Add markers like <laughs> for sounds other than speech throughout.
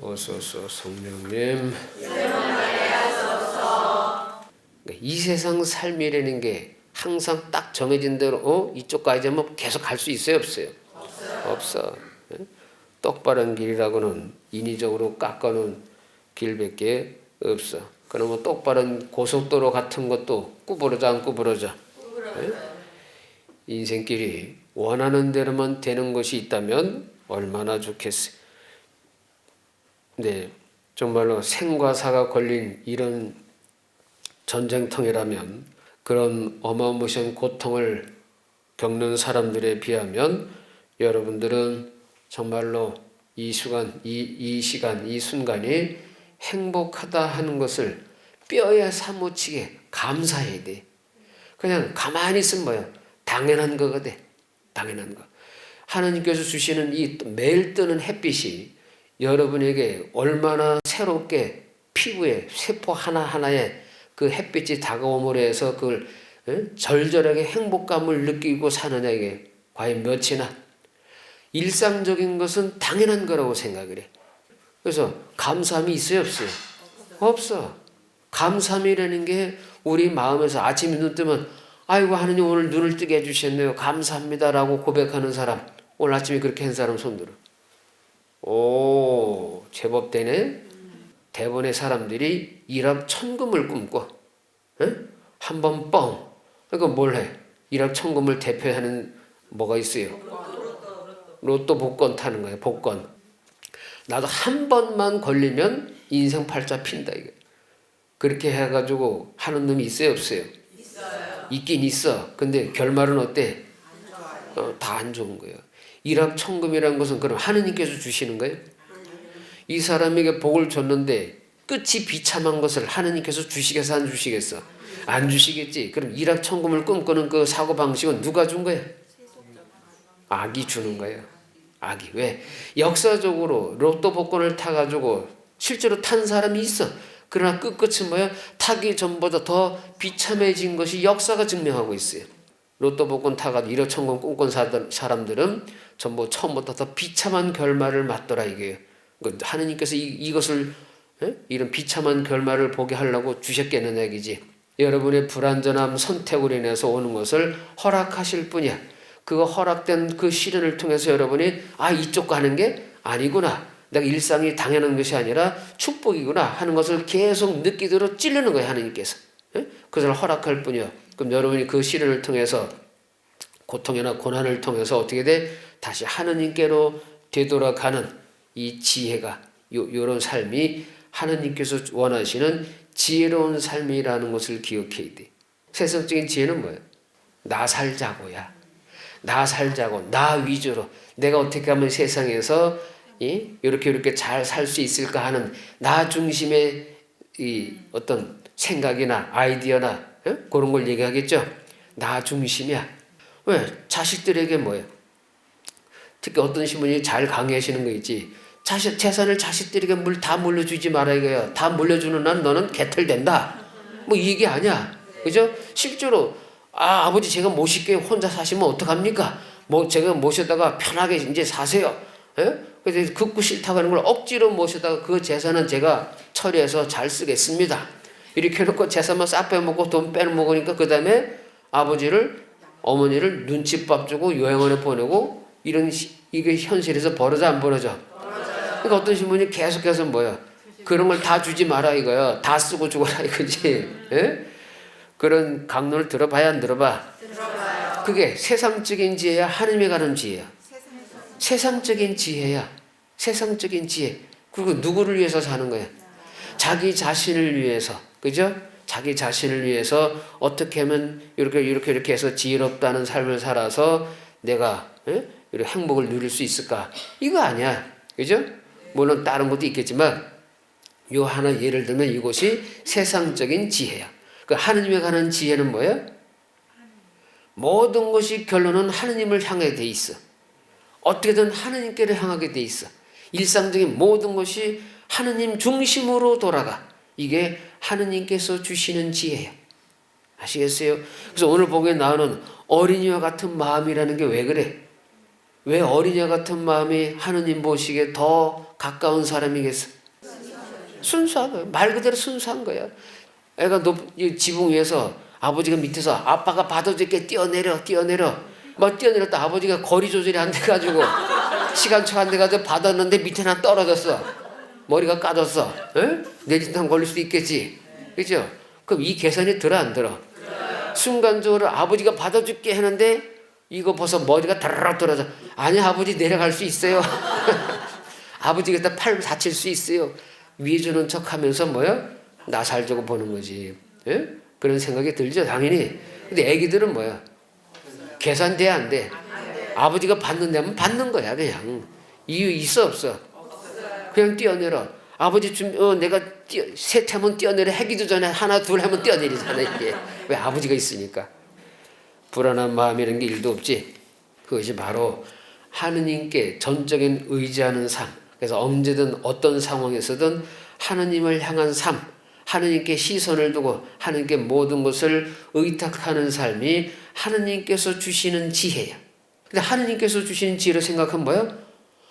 어서서 성령님. 그러니까 이 세상 삶이라는 게 항상 딱 정해진 대로 어 이쪽 가야지면 계속 갈 수 있어요 없어요? 없어. 예? 똑바른 길이라고는 인위적으로 깎아놓은 길밖에 없어. 그러면 똑바른 고속도로 같은 것도 구부러져 안 구부러져? 예? 인생길이 원하는 대로만 되는 것이 있다면 얼마나 좋겠어요. 네, 정말로 생과 사가 걸린 이런 전쟁통이라면 그런 어마무시한 고통을 겪는 사람들에 비하면 여러분들은 정말로 이 시간, 이, 이 시간, 이 순간이 행복하다 하는 것을 뼈에 사무치게 감사해야 돼. 그냥 가만히 있으면 뭐야? 당연한 거거든. 당연한 거. 하나님께서 주시는 이 매일 뜨는 햇빛이 여러분에게 얼마나 새롭게 피부에 세포 하나하나에 그 햇빛이 다가옴으로 해서 그걸 에? 절절하게 행복감을 느끼고 사느냐 이게 과연 몇이나 일상적인 것은 당연한 거라고 생각을 해. 그래서 감사함이 있어요 없어요? 없어. 감사함이라는 게 우리 마음에서 아침에 눈 뜨면 아이고 하느님 오늘 눈을 뜨게 해주셨네요. 감사합니다라고 고백하는 사람 오늘 아침에 그렇게 한 사람 손들어. 오 제법 되네. 대부분의 사람들이 일합 천금을 꿈꿔. 한번 뻥. 그러니까 뭘 해? 일합 천금을 대표하는 뭐가 있어요? 로또 복권 타는 거예요. 복권. 나도 한 번만 걸리면 인생 팔자 핀다 이게. 그렇게 해가지고 하는 놈이 있어요 없어요? 있어요. 있긴 있어. 근데 결말은 어때? 어, 다 안 좋은 거예요. 일합천금이라는 것은 그럼 하느님께서 주시는 거예요? 이 사람에게 복을 줬는데 끝이 비참한 것을 하느님께서 주시겠어 안 주시겠어? 안 주시겠지. 그럼 일합천금을 꿈꾸는 그 사고 방식은 누가 준 거예요? 악이 주는 거예요. 악이 왜? 역사적으로 로또 복권을 타가지고 실제로 탄 사람이 있어. 그러나 끝끝은 뭐야? 타기 전보다 더 비참해진 것이 역사가 증명하고 있어요. 로또 복권 타가지고 일억천금 꿈꾼 사들- 사람들은 전부 처음부터 더 비참한 결말을 맞더라 이게요. 그 하느님께서 이, 이것을 에? 이런 비참한 결말을 보게 하려고 주셨겠느냐 얘기지. 여러분의 불완전함 선택으로 인해서 오는 것을 허락하실 뿐이야. 그거 허락된 그 시련을 통해서 여러분이 아 이쪽 가는 게 아니구나. 내가 일상이 당연한 것이 아니라 축복이구나 하는 것을 계속 느끼도록 찔르는 거예요 하나님께서. 예? 그것을 허락할 뿐이요. 그럼 여러분이 그 시련을 통해서 고통이나 고난을 통해서 어떻게 돼? 다시 하느님께로 되돌아가는 이 지혜가 요 요런 삶이 하느님께서 원하시는 지혜로운 삶이라는 것을 기억해야 돼. 세상적인 지혜는 뭐예요? 나 살자고야. 나 살자고 나 위주로 내가 어떻게 하면 세상에서 이 이렇게 이렇게 잘 살 수 있을까 하는 나 중심의 이 어떤 생각이나 아이디어나 예? 그런 걸 얘기하겠죠. 나 중심이야. 왜 자식들에게 뭐예요? 특히 어떤 신부님이 잘 강의하시는 거 있지. 자식 재산을 자식들에게 물 다 물려주지 말아 이거야. 다 물려주는 한 너는 개털된다. 뭐 이게 아니야. 그죠? 실제로 아 아버지 제가 모실게요. 혼자 사시면 어떡합니까? 뭐 제가 모셔다가 편하게 이제 사세요. 예? 그래서 극구 싫다고 하는 걸 억지로 모셔다가 그 재산은 제가 처리해서 잘 쓰겠습니다. 이렇게 해놓고 재산만 싹 빼먹고 돈 빼먹으니까 그 다음에 아버지를 어머니를 눈칫밥 주고 여행원에 보내고 이런 시, 이게 현실에서 벌어져 안 벌어져? 그러니까 어떤 신부님 계속해서 뭐야? 그런 걸 다 주지 마라 이거야. 다 쓰고 죽어라 이거지. 예? 그런 강론을 들어봐야 안 들어봐? 그게 세상적인 지혜야 하느님에 관한 지혜야. 세상적인 지혜야. 세상적인 지혜. 그리고 누구를 위해서 사는 거야? 자기 자신을 위해서. 그죠? 자기 자신을 위해서 어떻게 하면 이렇게 이렇게 이렇게 해서 지혜롭다는 삶을 살아서 내가 예? 이렇게 행복을 누릴 수 있을까? 이거 아니야. 그죠? 물론 다른 것도 있겠지만 요 하나 예를 들면 이것이 세상적인 지혜야. 그 하느님에 관한 지혜는 뭐야? 모든 것이 결론은 하느님을 향해 돼 있어. 어떻게든 하느님께를 향하게 돼 있어. 일상적인 모든 것이 하느님 중심으로 돌아가. 이게 하느님께서 주시는 지혜예요. 아시겠어요? 그래서 오늘 보기에 나오는 어린이와 같은 마음이라는 게 왜 그래? 왜 어린애 같은 마음이 하느님 보시기에 더 가까운 사람이겠어? 순수한 거야. 말 그대로 순수한 거야. 애가 높, 이 지붕 위에서 아버지가 밑에서 아빠가 받아줄게 뛰어내려 뛰어내려 막 뛰어내렸다 아버지가 거리 조절이 안 돼가지고 시간초 안 돼가지고 받았는데 밑에 나 떨어졌어 머리가 까졌어 에? 뇌진탕 걸릴 수도 있겠지 그죠? 그럼 이 계산이 들어 안 들어? 순간적으로 아버지가 받아줄게 하는데 이거 벌써 머리가 다르락 떨어져 아니 아버지 내려갈 수 있어요 <laughs> 아버지가 다 팔 다칠 수 있어요 위해 주는 척 하면서 뭐야? 나 살자고 보는 거지 예? 그런 생각이 들죠 당연히 근데 애기들은 뭐야? 계산돼 안 돼? 아버지가 받는다면 받는 거야 그냥 이유 있어 없어? 그냥 뛰어내려. 아버지 좀 어, 내가 뛰어, 셋 하면 뛰어내려. 하기도 전에 하나 둘 하면 뛰어내리잖아 이게. 왜 아버지가 있으니까. 불안한 마음이라는 게 일도 없지. 그것이 바로 하느님께 전적인 의지하는 삶. 그래서 언제든 어떤 상황에서든 하느님을 향한 삶 하느님께 시선을 두고 하느님께 모든 것을 의탁하는 삶이 하느님께서 주시는 지혜야. 근데 하느님께서 주시는 지혜를 생각하면 뭐야?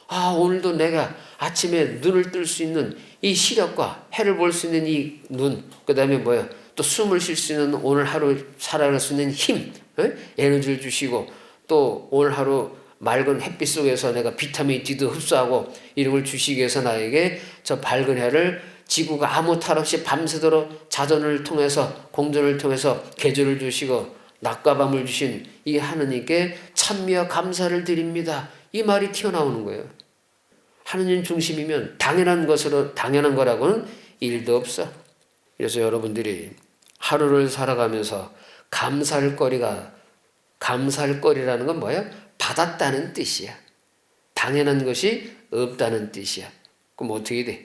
아, 오늘도 내가 아침에 눈을 뜰 수 있는 이 시력과 해를 볼 수 있는 이 눈, 그 다음에 뭐야? 또 숨을 쉴 수 있는 오늘 하루 살아갈 수 있는 힘, 에? 에너지를 주시고 또 오늘 하루 맑은 햇빛 속에서 내가 비타민 D도 흡수하고 이런 걸 주시기 위해서 나에게 저 밝은 해를 지구가 아무 탈 없이 밤새도록 자전을 통해서 공전을 통해서 계절을 주시고 낮과 밤을 주신 이 하느님께 찬미와 감사를 드립니다. 이 말이 튀어나오는 거예요. 하느님 중심이면 당연한 것으로 당연한 거라고는 일도 없어. 그래서 여러분들이 하루를 살아가면서 감사할 거리가 감사할 거리라는 건 뭐야? 받았다는 뜻이야. 당연한 것이 없다는 뜻이야. 그럼 어떻게 돼?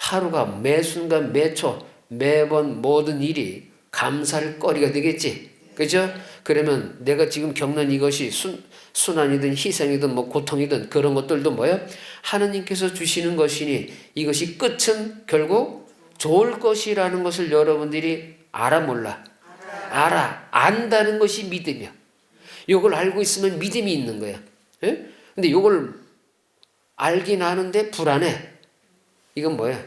하루가 매 순간 매초 매번 모든 일이 감사할 거리가 되겠지. 그죠? 그러면 내가 지금 겪는 이것이 순, 순환이든 희생이든 뭐 고통이든 그런 것들도 뭐야? 하느님께서 주시는 것이니 이것이 끝은 결국 좋을 것이라는 것을 여러분들이 알아 몰라? 알아. 안다는 것이 믿음이야. 이걸 알고 있으면 믿음이 있는 거야. 예? 근데 이걸 알긴 아는데 불안해. 이건 뭐야?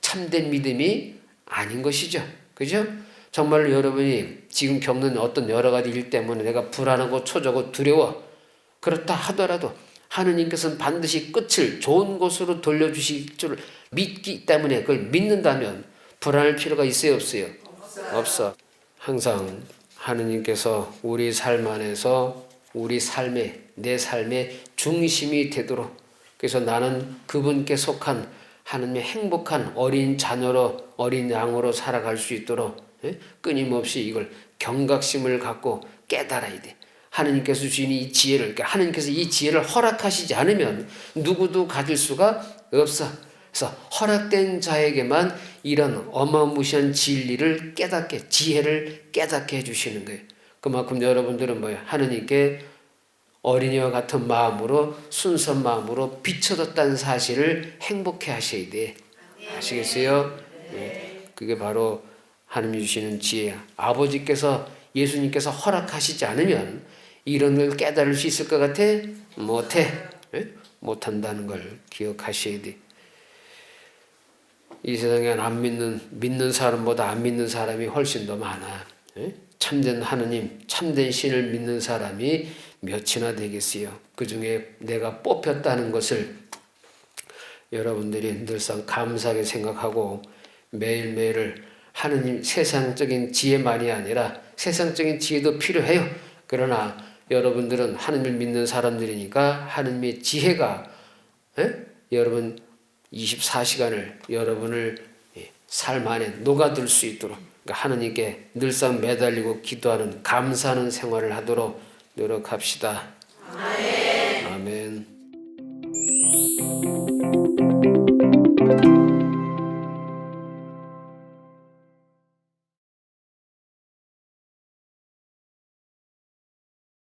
참된 믿음이 아닌 것이죠. 그죠? 정말로 여러분이 지금 겪는 어떤 여러 가지 일 때문에 내가 불안하고 초조하고 두려워. 그렇다 하더라도 하느님께서는 반드시 끝을 좋은 곳으로 돌려주실 줄 믿기 때문에 그걸 믿는다면 불안할 필요가 있어요, 없어요? 없어. 항상 하느님께서 우리 삶 안에서 우리 삶의 내 삶의 중심이 되도록 그래서 나는 그분께 속한 하느님의 행복한 어린 자녀로 어린 양으로 살아갈 수 있도록 예? 끊임없이 이걸 경각심을 갖고 깨달아야 돼. 하느님께서 주신 이 지혜를 그러니까 하느님께서 이 지혜를 허락하시지 않으면 누구도 가질 수가 없어. 그래서 허락된 자에게만 이런 어마무시한 진리를 깨닫게 지혜를 깨닫게 해주시는 거예요. 그만큼 여러분들은 뭐예요? 하느님께 어린이와 같은 마음으로 순수한 마음으로 비춰졌다는 사실을 행복해 하셔야 돼. 아시겠어요? 네. 그게 바로 하나님이 주시는 지혜. 아버지께서 예수님께서 허락하시지 않으면 이런 걸 깨달을 수 있을 것 같아? 못해. 네? 못한다는 걸 기억하셔야 돼. 이 세상에 안 믿는 믿는 사람보다 안 믿는 사람이 훨씬 더 많아. 네? 참된 하느님, 참된 신을 믿는 사람이 몇이나 되겠어요. 그 중에 내가 뽑혔다는 것을 여러분들이 늘상 감사하게 생각하고 매일매일을 하느님 세상적인 지혜만이 아니라 세상적인 지혜도 필요해요. 그러나 여러분들은 하느님을 믿는 사람들이니까 하느님의 지혜가 에? 여러분 24시간을 여러분을 삶 안에 녹아들 수 있도록 그러니까 하느님께 늘상 매달리고 기도하는 감사하는 생활을 하도록 노력합시다. 아멘.